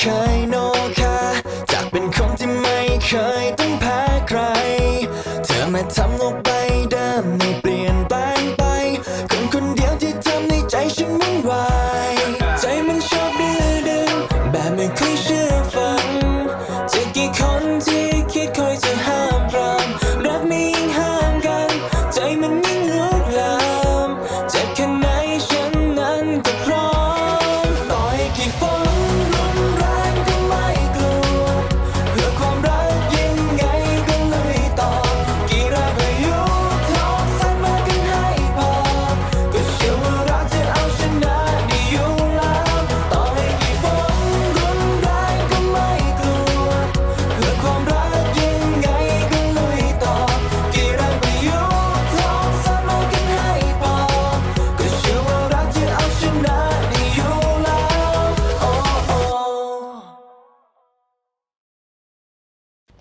ที่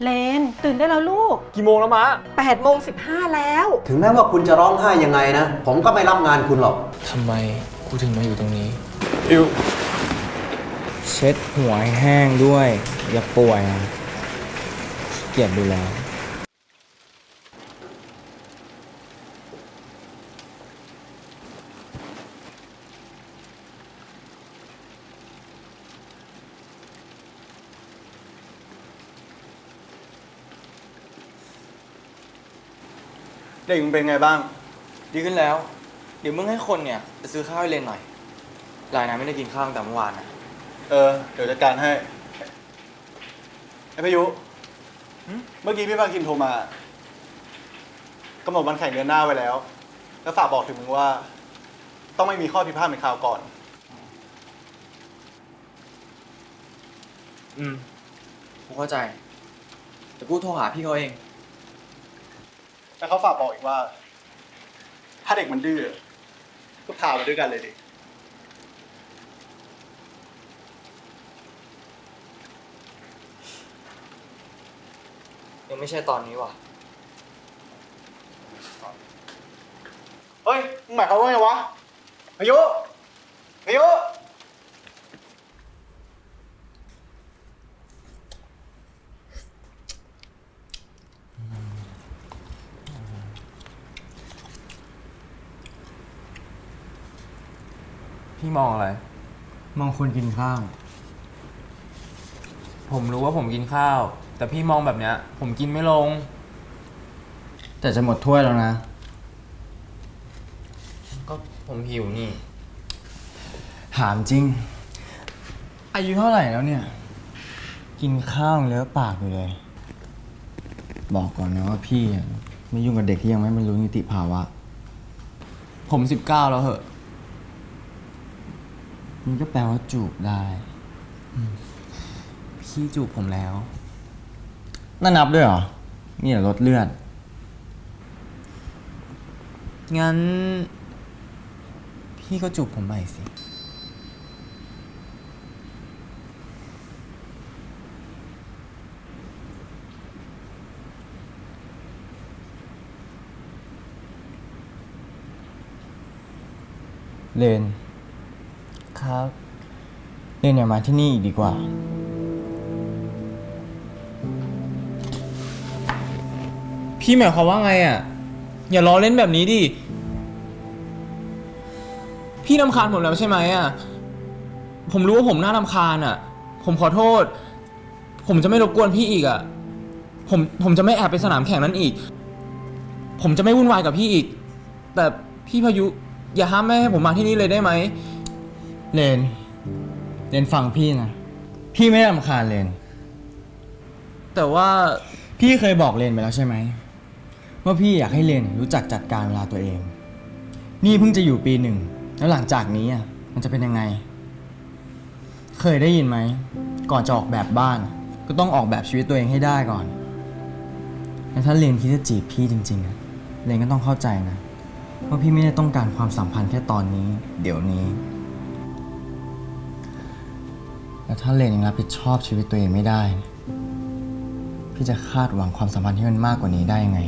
เลนตื่นได้แล้วลูกกี่โมงแล้วมะ8โมง15 แล้ว ถึงแม้ว่าคุณจะร้องไห้ยังไงนะ ผมก็ไม่รับงานคุณหรอก ทำไมกูถึงมาอยู่ตรงนี้ อิวเช็ดหัวให้แห้งด้วย อย่าป่วยนะขี้เกียจดูแล เด็กมึงเป็นไงบ้าง ดีขึ้นแล้ว เดี๋ยวมึงให้คนเนี่ยไปซื้อข้าวให้เลนหน่อยลายนะไม่ได้กินข้าวตั้งแต่เมื่อวานนะเออ เดี๋ยวจัดการให้ ไอ้พายุ เมื่อกี้พี่ภาคินโทรมากำหนดวันแข่งเดือนหน้าไว้แล้ว แล้วฝากบอกถึงมึงว่า ต้องไม่มีข้อผิดพลาดเหมือนคราวก่อน อืม กูเข้าใจ แต่กูโทรหาพี่เขาเอง แล้วเขาฝากบอกอีกว่า ถ้าเด็กมันดื้อก็พามาด้วยกันเลยดิ ยังไม่ใช่ตอนนี้ว่ะ เฮ้ยมึงหมายความว่าไงวะพายุพายุ พี่มองอะไร มองคนกินข้าว ผมรู้ว่าผมกินข้าว แต่พี่มองแบบเนี้ย ผมกินไม่ลง แต่จะหมดถ้วยแล้วนะ ก็ผมหิวนี่ ถามจริง อายุเท่าไหร่แล้วเนี่ย กินข้าวยังเลอะปากอยู่เลย บอกก่อนนะว่าพี่อะไม่ยุ่งกับเด็กที่ยังไม่บรรลุนิติภาวะ ผมสิบเก้าแล้วเหอะ มันก็แปลว่าจูบได้พี่จูบผมแล้ว น่านับด้วยเหรอนี่แหละลดเลือด งั้น พี่ก็จูบผมใหม่สิ เลน ครับเลนอย่ามาที่นี่อีกดีกว่า พี่หมายความว่าไงอะ อย่าล้อเล่นแบบนี้ดิ พี่นำคาญผมแล้วใช่ไหมอะ ผมรู้ว่าผมน่ารำคาญอะ ผมขอโทษ ผมจะไม่รบกวนพี่อีกอะ ผมผมจะไม่แอบไปสนามแข่งนั้นอีก ผมจะไม่วุ่นวายกับพี่อีก แต่พี่พายุ อย่าห้ามไม่ให้ผมมาที่นี่เลยได้ไหม เลน เลนฟังพี่นะ พี่ไม่ได้รำคาญเลน แต่ว่าพี่เคยบอกเลนไปแล้วใช่ไหม ว่าพี่อยากให้เลนรู้จักจัดการเวลาตัวเอง นี่เพิ่งจะอยู่ปีหนึ่ง แล้วหลังจากนี้อะ มันจะเป็นยังไง เคยได้ยินไหม ก่อนจะออกแบบบ้าน ก็ต้องออกแบบชีวิตตัวเองให้ได้ก่อนแล้วถ้าเลนคิดจะจีบพี่จริงๆอะเลนก็ต้องเข้าใจนะว่าพี่ไม่ได้ต้องการความสัมพันธ์แค่ตอนนี้ เดี๋ยวนี้ แล้วถ้าเลนยังรับผิดชอบชีวิตตัวเองไม่ได้ พี่จะคาดหวังความสัมพันธ์ที่มันมากกว่านี้ได้ยังไง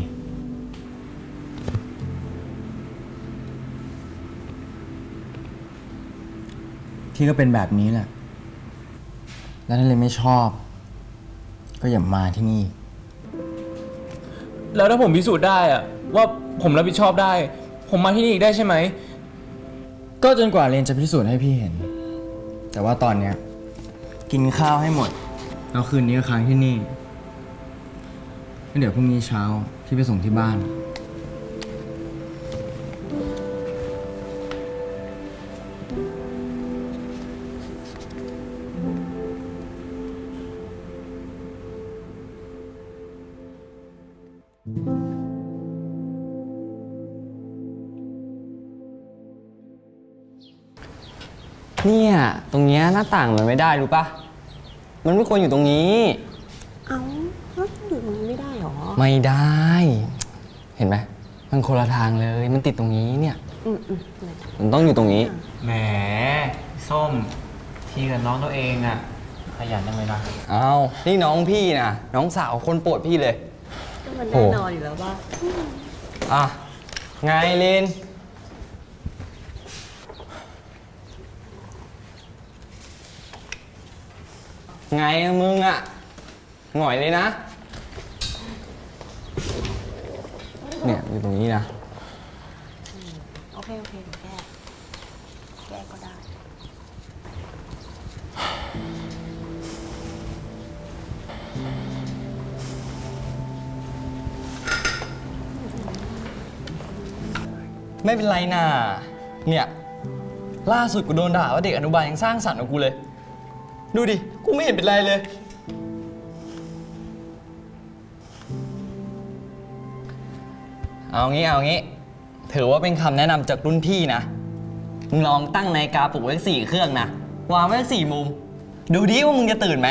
พี่ก็เป็นแบบนี้แหละ แล้วถ้าเลยไม่ชอบ ก็อย่ามาที่นี่ แล้วถ้าผมพิสูจน์ได้อะว่าผมรับผิดชอบได้ ผมมาที่นี่อีกได้ใช่ไหม ก็จนกว่าเรนจะพิสูจน์ให้พี่เห็น แต่ว่าตอนเนี้ย กินข้าวให้หมด แล้วคืนนี้ก็ค้างที่นี่แล้วเดี๋ยวพรุ่งนี้เช้าพี่ไปส่งที่บ้าน เนี่ย ตรงเนี้ยหน้าต่างมันไม่ได้รู้ปะมันไม่ควรอยู่ตรงนี้ เอ้าแล้วอยู่ตรงนี้ไม่ได้หรอ ไม่ได้ เห็นไหมมันคนละทางเลยมันติดตรงนี้เนี่ย อืมอืมมันต้องอยู่ตรงนี้ แหมส้ม ทีกับน้องตัวเองอะขยันจังเลยนะ เอานี่น้องพี่นะน้องสาวคนโปรดพี่เลย ก็มันโอ้แน่นอนอยู่แล้วว่า อะ ไงเลน ไงอะมึงอะหง่อยเลยนะ เนี่ยอยู่ตรงนี้นะ โอเค โอเคเดี๋ยวแก้ แก้ก็ได้ ไม่เป็นไรน่ะ เนี่ย ล่าสุดกูโดนด่าว่าเด็กอนุบาลยังสร้างสรรค์กว่ากูเลย ดูดิกู ไม่เห็นเป็นไรเลย เอางี้เอางี้ ถือว่าเป็นคำแนะนำจากรุ่นพี่นะ มึงลองตั้งนาฬิกาปลุกไว้สี่เครื่องนะ วางไว้สี่มุม ดูดิว่ามึงจะตื่นไหม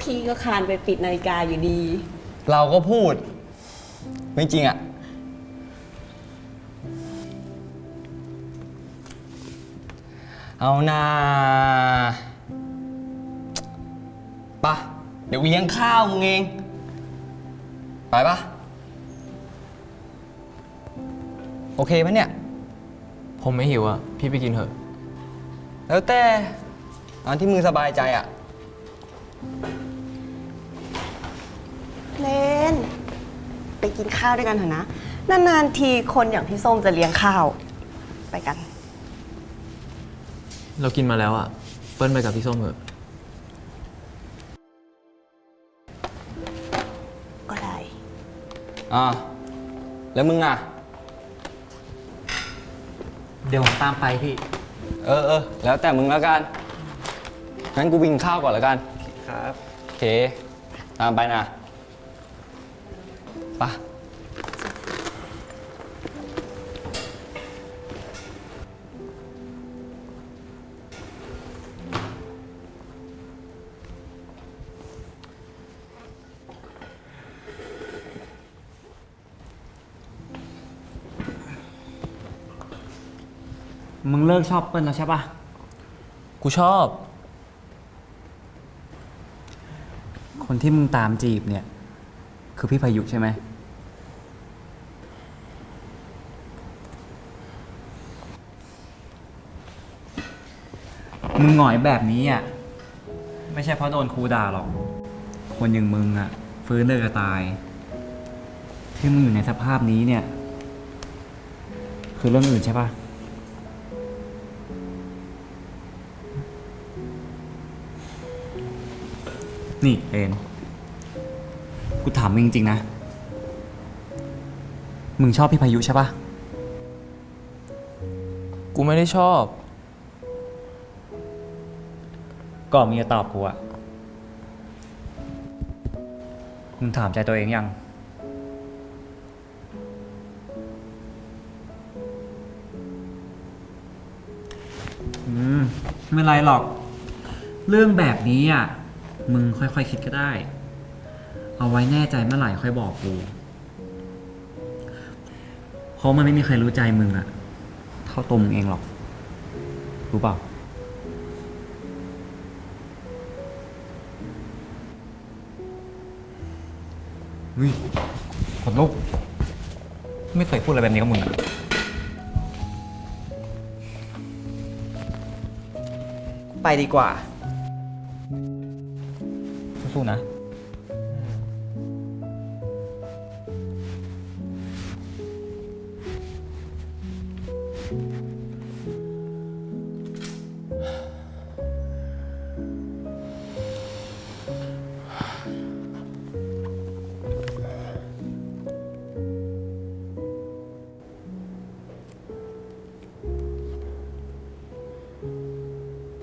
พี่ก็คานไปปิดนาฬิกาอยู่ดี เราก็พูด ไม่จริงอะเอานา เดี๋ยวเลี้ยงข้าวมึงเอง ไปปะโอเคปะเนี่ย ผมไม่หิวอะพี่ไปกินเถอะ แล้วแต่เอาที่มึงสบายใจอะเลนไปกินข้าวด้วยกันเถอะนะ นานๆทีคนอย่างพี่ส้มจะเลี้ยงข้าว ไปกัน เรากินมาแล้วอะเปิ้ลไปกับพี่ส้มเถอะ อ่าแล้วมึงอะเดี๋ยวผมตามไปพี่ เออเออแล้วแต่มึงแล้วกัน งั้นกูวิ่งข้าวก่อนแล้วกัน ครับ โอเค ตามไปนะไปะ มึงเลิกชอบเปิ้ลแล้วใช่ปะกูชอบ คนที่มึงตามจีบเนี่ย คือพี่พายุใช่ไหม มึงหงอยแบบนี้อะ ไม่ใช่เพราะโดนครูด่าหรอก คนอย่างมึงอะ ฟื้นเลยกระตาย ที่มึงอยู่ในสภาพนี้เนี่ย คือเรื่องอื่นใช่ปะ นี่เอ็นกูถามมึงจริง ๆ นะ มึงชอบพี่พายุใช่ปะกูไม่ได้ชอบ ก่อนมึงจะตอบกูอะมึงถามใจตัวเองยัง อืม ไม่เป็นไรหรอก เรื่องแบบนี้อะ มึงค่อยๆคคิดก็ได้ เอาไว้แน่ใจเมื่อไหร่ค่อยบอกกู เพราะมันไม่มีใครรู้ใจมึงอะเท่าตัวมึงเองหรอก รู้เปล่าเฮ้ยขนลุกไม่เคยพูดอะไรแบบนี้กับมึงอะไปดีกว่า สู้ๆนะ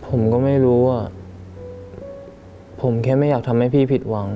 ผมก็ไม่รู้อะ ผมแค่ไม่อยากทำให้พี่ผิดหวัง